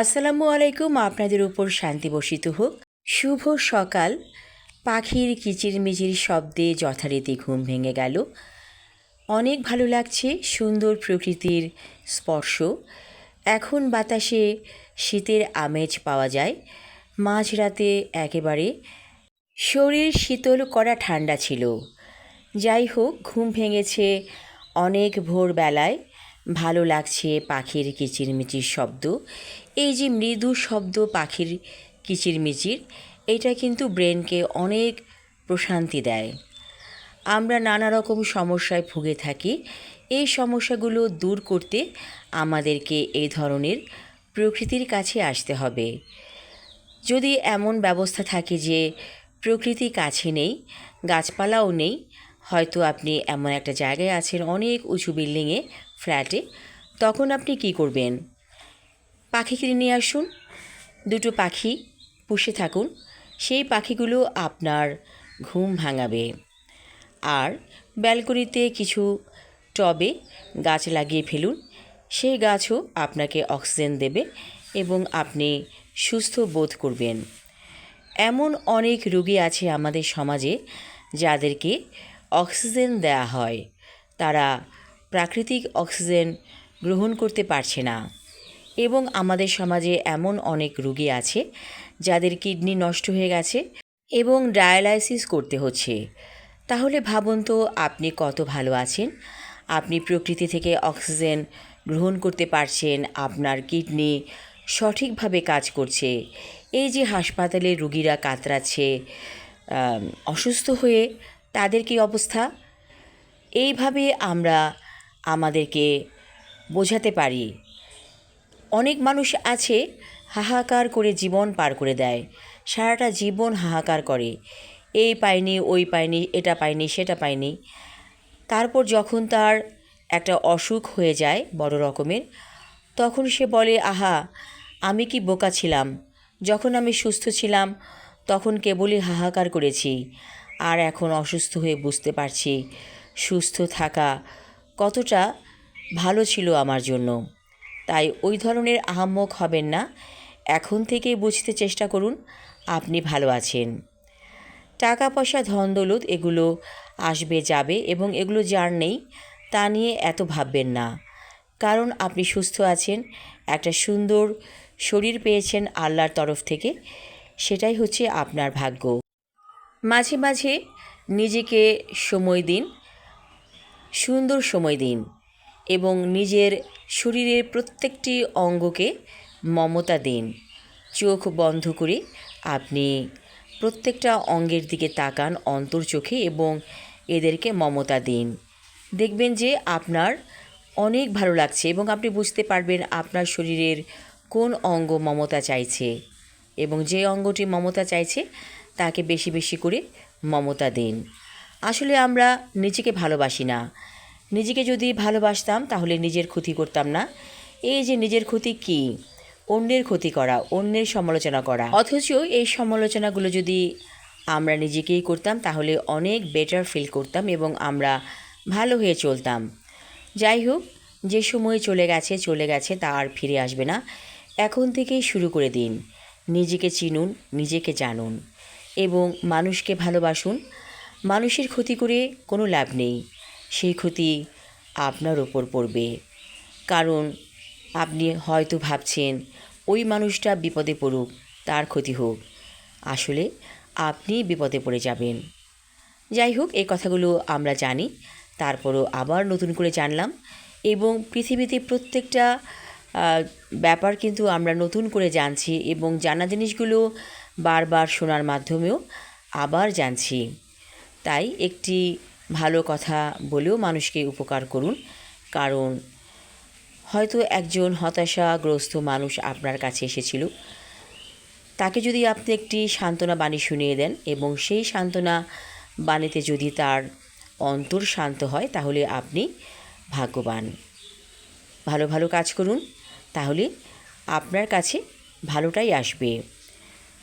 আসসালামু আলাইকুম, আপনাদের উপর শান্তি বসিত হোক। শুভ সকাল। পাখির কিচিরমিচির শব্দে যথারীতি ঘুম ভেঙে গেল। অনেক ভালো লাগছে সুন্দর প্রকৃতির স্পর্শ। এখন বাতাসে শীতের আমেজ পাওয়া যায়। মাঝরাতে একেবারে শরীর শীতল করা ঠান্ডা ছিল। যাই হোক, ঘুম ভেঙেছে অনেক ভোরবেলায়। ভালো লাগছে পাখির কিচিরমিচির শব্দ। এই যে মৃদু শব্দ পাখির কিচিরমিচির, এটা কিন্তু ব্রেনকে অনেক প্রশান্তি দেয়। আমরা নানা রকম সমস্যায় ভুগে থাকি। এই সমস্যাগুলো দূর করতে আমাদেরকে এই ধরনের প্রকৃতির কাছে আসতে হবে। যদি এমন ব্যবস্থা থাকে যে প্রকৃতি কাছে নেই, গাছপালাও নেই হয়তো আপনি এমন একটা জায়গায় আছেন অনেক উঁচু বিল্ডিংয়ে, ফ্ল্যাটে, তখন আপনি কি করবেন? পাখি কিনে নিয়ে আসুন। দুটো পাখি পুষে থাকুন। সেই পাখিগুলো আপনার ঘুম ভাঙাবে। আর ব্যালকনিতে কিছু টবে গাছ লাগিয়ে ফেলুন। সেই গাছও আপনাকে অক্সিজেন দেবে এবং আপনি সুস্থ বোধ করবেন। এমন অনেক রোগী আছে আমাদের সমাজে, যাদেরকে অক্সিজেন দেয়া হয়। তারা প্রাকৃতিক অক্সিজেন গ্রহণ করতে পারছে না। এবং আমাদের সমাজে এমন অনেক রুগী আছে যাদের কিডনি নষ্ট হয়ে গেছে এবং ডায়ালাইসিস করতে হচ্ছে। তাহলে ভাবুন তো, আপনি কত ভালো আছেন? আপনি প্রকৃতি থেকে অক্সিজেন গ্রহণ করতে পারছেন, আপনার কিডনি সঠিকভাবে কাজ করছে। এই যে হাসপাতালে রুগীরা কাতরাচ্ছে অসুস্থ হয়ে তাদের কী অবস্থা? এইভাবে আমরা আমাদেরকে বোঝাতে পারি। অনেক মানুষ আছে, হাহাকার করে জীবন পার করে দেয়। সারাটা জীবন হাহাকার করে। এই পায়নি, ওই পাইনি এটা পায়নি, সেটা পায়নি। তারপর যখন তার একটা অসুখ হয়ে যায় বড় রকমের, তখন সে বলে, আহা, আমি কি বোকা ছিলাম? যখন আমি সুস্থ ছিলাম, তখন কেবলই হাহাকার করেছি। আর এখন অসুস্থ হয়ে বুঝতে পারছি। সুস্থ থাকা কতটা ভালো ছিল আমার জন্য। তাই ওই ধরনের আহাম্মক হবেন না। এখন থেকেই বুঝতে চেষ্টা করুন, আপনি ভালো আছেন। টাকা পয়সা ধন দৌলত এগুলো আসবে, যাবে এবং এগুলো যার নেই তা নিয়ে এত ভাববেন না। কারণ আপনি সুস্থ আছেন, একটা সুন্দর শরীর পেয়েছেন আল্লাহর তরফ থেকে। সেটাই হচ্ছে আপনার ভাগ্য। মাঝে মাঝে নিজেকে সময় দিন, সুন্দর সময় দিন এবং নিজের শরীরের প্রত্যেকটি অঙ্গকে মমতা দিন। চোখ বন্ধ করে আপনি প্রত্যেকটা অঙ্গের দিকে তাকান অন্তর চোখে এবং এদেরকে মমতা দিন। দেখবেন যে আপনার অনেক ভালো লাগছে এবং আপনি বুঝতে পারবেন আপনার শরীরের কোন অঙ্গ মমতা চাইছে এবং যে অঙ্গটি মমতা চাইছে তাকে বেশি বেশি করে মমতা দিন। আসলে আমরা নিজেকে ভালোবাসি না। নিজেকে যদি ভালোবাসতাম, তাহলে নিজের ক্ষতি করতাম না। এই যে নিজের ক্ষতি কি? অন্যের ক্ষতি করা, অন্যের সমালোচনা করা। অথচ এই সমালোচনাগুলো যদি আমরা নিজেকেই করতাম, তাহলে অনেক বেটার ফিল করতাম এবং আমরা ভালো হয়ে চলতাম। যাই হোক, যে সময় চলে গেছে চলে গেছে, তা আর ফিরে আসবে না। এখন থেকেই শুরু করে দিন। নিজেকে চিনুন, নিজেকে জানুন। এবং মানুষকে ভালোবাসুন। মানুষের ক্ষতি করে কোনো লাভ নেই। সেই ক্ষতি আপনার ওপর পড়বে। কারণ আপনি হয়তো ভাবছেন, ওই মানুষটা বিপদে পড়ুক, তার ক্ষতি হোক। আসলে আপনি বিপদে পড়ে যাবেন। যাই হোক, এই কথাগুলো আমরা জানি। তারপরও আবার নতুন করে জানলাম এবং পৃথিবীতে প্রত্যেকটা ব্যাপার কিন্তু আমরা নতুন করে জানছি এবং জানা জিনিসগুলো বারবার শোনার মাধ্যমেও আবার জানছি। তাই একটি ভালো কথা বলেও মানুষকে উপকার করুন, কারণ হয়তো একজন হতাশাগ্রস্ত মানুষ আপনার কাছে এসেছিল। তাকে যদি আপনি একটি সান্ত্বনা বাণী শুনিয়ে দেন এবং সেই সান্ত্বনা বাণীতে যদি তার অন্তর শান্ত হয়, তাহলে আপনি ভাগ্যবান। ভালো ভালো কাজ করুন, তাহলে আপনার কাছে ভালোটাই আসবে।